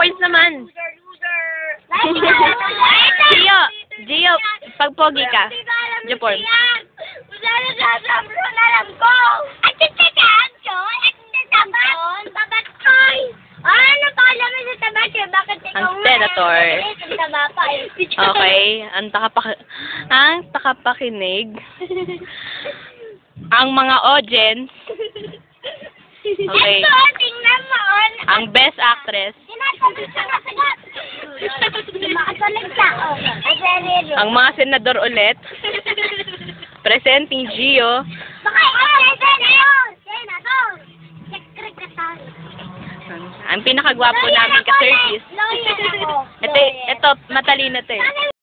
points naman. Gio, Gio, pag pogi ka. Japon. Wala na sasabro na alam ko. At titataan ko? At tatabat? Tabat koy. Ano pa alam mo sa tabat eh? Bakit ikaw Ang senator. Okay, ang takapa ang takapakinig. ang mga audience, Okay. Ito, tingnan mo. on. Ang best actress, ang mga senador ulit, presenting Gio, ang pinakagwapo namin ka-service. Ito, ito, matalino to eh.